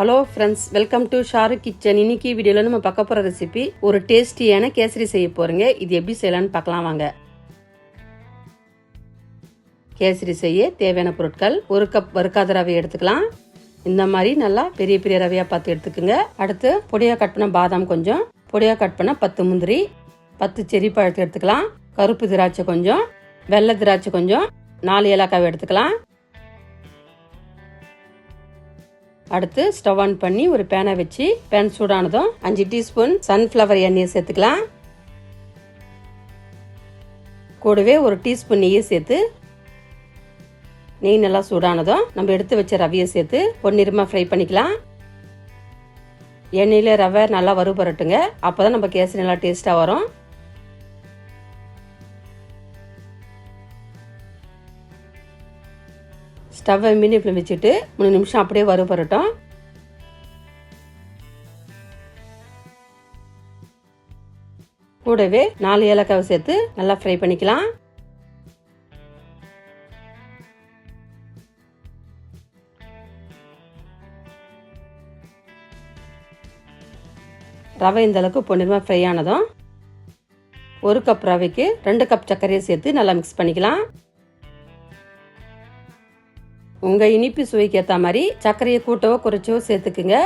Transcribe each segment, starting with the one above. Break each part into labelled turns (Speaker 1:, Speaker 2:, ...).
Speaker 1: Hello friends welcome to Sharu kitchen இன்னைக்கு வீடியோவில் நம்ம பார்க்க போகிற ரெசிபி ஒரு டேஸ்டியான கேசரி செய்ய போகிறோங்க இது எப்படி செய்யலான்னு பார்க்கலாம் வாங்க. கேசரி செய்ய தேவையான பொருட்கள் ஒரு கப் வறுக்காத ரவை எடுத்துக்கலாம். இந்த மாதிரி நல்லா பெரிய பெரிய ரவையாக பார்த்து எடுத்துக்கோங்க. அடுத்து பொடியாக கட் பண்ண பாதாம் கொஞ்சம். பொடியாக கட் பண்ண பத்து முந்திரி பத்து செரி பழத்தை எடுத்துக்கலாம். கருப்பு திராட்சை கொஞ்சம். வெள்ளை திராட்சை கொஞ்சம். நாலு ஏலக்காவை எடுத்துக்கலாம். அடுத்து ஸ்டவ் ஆன் பண்ணி ஒரு பேனை வச்சு பேன் சூடானதும் அஞ்சு டீஸ்பூன் சன்ஃப்ளவர் எண்ணெயை சேர்த்துக்கலாம். கூடவே ஒரு டீஸ்பூன் நெய்யை சேர்த்து நெய் நல்லா சூடானதும் நம்ம எடுத்து வச்ச ரவையை சேர்த்து பொன்னிறமாக ஃப்ரை பண்ணிக்கலாம். எண்ணெயில் ரவை நல்லா வறுபரட்டுங்க அப்போ தான் நம்ம கேசரி நல்லா டேஸ்ட்டாக வரும். ஸ்டவ்வை மீடியத்தில் வச்சுட்டு மூணு நிமிஷம் அப்படியே வறுபரட்டும் கூடவே நாலு ஏலக்காவை சேர்த்து நல்லா ஃப்ரை பண்ணிக்கலாம். ரவை இந்த அளவுக்கு பொன்னிறமாக ஃப்ரை ஆனதும் ஒரு கப் ரவைக்கு ரெண்டு கப் சர்க்கரையை சேர்த்து நல்லா மிக்ஸ் பண்ணிக்கலாம். உங்க இனிப்பு சுவைக்கு ஏற்ற மாதிரி சர்க்கரையை கூட்டவோ குறைச்சோ சேர்த்துக்குங்க.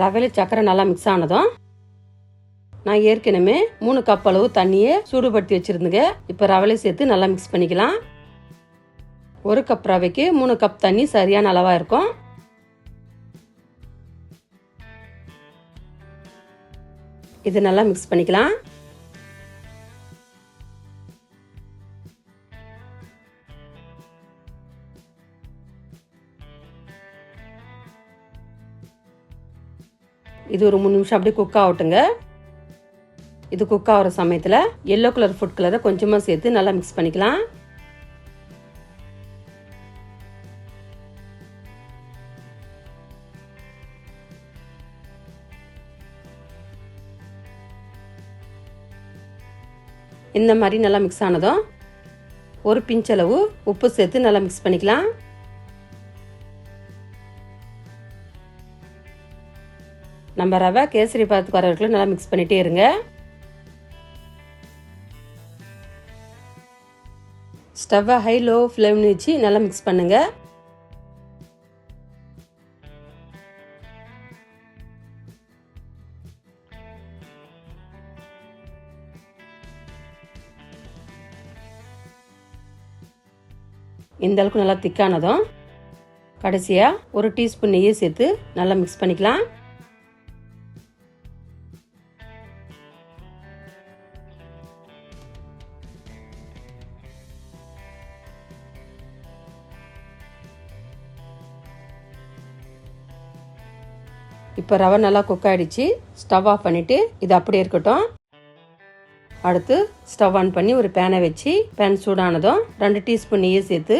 Speaker 1: ரவையில் சர்க்கரை நல்லா மிக்ஸ் ஆனதும் நான் ஏற்கனவே மூணு கப் அளவு தண்ணியை சூடுபடுத்தி வச்சுருந்துங்க. இப்போ ரவையை சேர்த்து நல்லா மிக்ஸ் பண்ணிக்கலாம். ஒரு கப் ரவைக்கு மூணு கப் தண்ணி சரியான அளவாக இருக்கும். இது நல்லா மிக்ஸ் பண்ணிக்கலாம். இது ஒரு மூணு நிமிஷம் அப்படியே குக் ஆகட்டுங்க. இது குக் ஆகிற சமயத்தில் எல்லோ கலர் ஃபுட் கலரை கொஞ்சமாக சேர்த்து நல்லா மிக்ஸ் பண்ணிக்கலாம். இந்த மாதிரி நல்லா மிக்ஸ் ஆனதும் ஒரு பிஞ்சளவு உப்பு சேர்த்து நல்லா மிக்ஸ் பண்ணிக்கலாம். நம்ம ரவை கேசரி பாத்துக்கு வர வரைக்கும் நல்லா மிக்ஸ் பண்ணிட்டே இருங்க. ஸ்டவ்வை ஹை லோ ஃப்ளேம்னு வச்சு நல்லா மிக்ஸ் பண்ணுங்கள் இந்த அளவுக்கு நல்லா திக்கானதும் கடைசியாக ஒரு டீஸ்பூன் நெய்யை சேர்த்து நல்லா மிக்ஸ் பண்ணிக்கலாம். இப்போ ரவை நல்லா குக் ஆகிடுச்சு ஸ்டவ் ஆஃப் பண்ணிவிட்டு இது அப்படியே இருக்கட்டும். அடுத்து ஸ்டவ் ஆன் பண்ணி ஒரு பேனை வச்சு பேன் சூடானதும் ரெண்டு டீஸ்பூன் நெய்யை சேர்த்து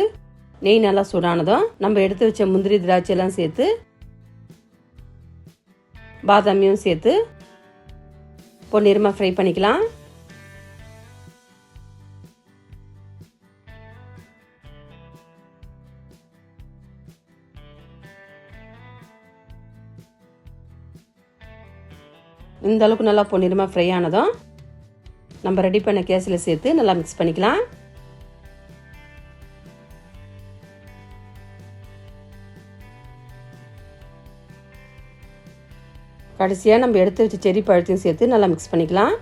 Speaker 1: நெய் நல்லா சூடானதும் நம்ம எடுத்து வச்ச முந்திரி திராட்சை எல்லாம் சேர்த்து பாதாமியும் சேர்த்து பொன்னிறமாக ஃப்ரை பண்ணிக்கலாம். இந்த அளவுக்கு நல்லா பொன்னிறமாக ஃப்ரை ஆனதும் நம்ம ரெடி பண்ண கேஸில் சேர்த்து நல்லா மிக்ஸ் பண்ணிக்கலாம். கடைசியாக நம்ம எடுத்து வச்ச செரி பழத்தையும் சேர்த்து நல்லா மிக்ஸ் பண்ணிக்கலாம்.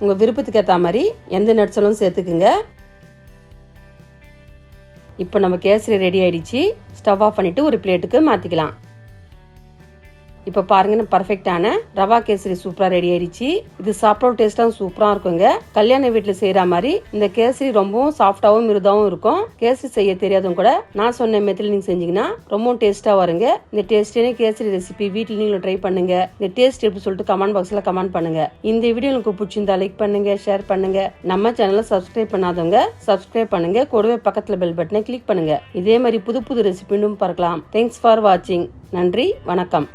Speaker 1: உங்கள் விருப்பத்துக்கு ஏற்ற மாதிரி எந்த நட்ஸலும் சேர்த்துக்குங்க. இப்போ நம்ம கேசரி ரெடி ஆகிடுச்சு ஸ்டவ் ஆஃப் பண்ணிவிட்டு ஒரு பிளேட்டுக்கு மாற்றிக்கலாம் இப்போ பாருங்க பர்ஃபெக்டான ரவா கேசரி சூப்பராக ரெடி ஆயிடுச்சு. இது சாப்பிட டேஸ்ட்டாகவும் சூப்பராக இருக்குங்க. கல்யாண வீட்டில் செய்கிற மாதிரி இந்த கேசரி ரொம்பவும் சாஃப்டாகவும் மிருதாவும் இருக்கும். கேசரி செய்ய தெரியாதவங்க கூட நான் சொன்ன மெத்தில் நீங்கள் செஞ்சீங்கன்னா ரொம்பவும் டேஸ்ட்டாக வருங்க. இந்த டேஸ்டியான கேசரி ரெசிபி வீட்டில் நீங்களும் ட்ரை பண்ணுங்க. இந்த டேஸ்ட் எப்படி சொல்லிட்டு கமெண்ட் பாக்ஸில் கமெண்ட் பண்ணுங்க. இந்த வீடியோ உங்களுக்கு பிடிச்சிருந்தா லைக் பண்ணுங்க ஷேர் பண்ணுங்க. நம்ம சேனலை சப்ஸ்கிரைப் பண்ணாதவங்க சப்ஸ்கிரைப் பண்ணுங்க. கூடவே பக்கத்தில் பெல் பட்டனை கிளிக் பண்ணுங்க. இதே மாதிரி புது புது ரெசிபியும் பார்க்கலாம். தேங்க்ஸ் ஃபார் வாட்சிங் நன்றி வணக்கம்.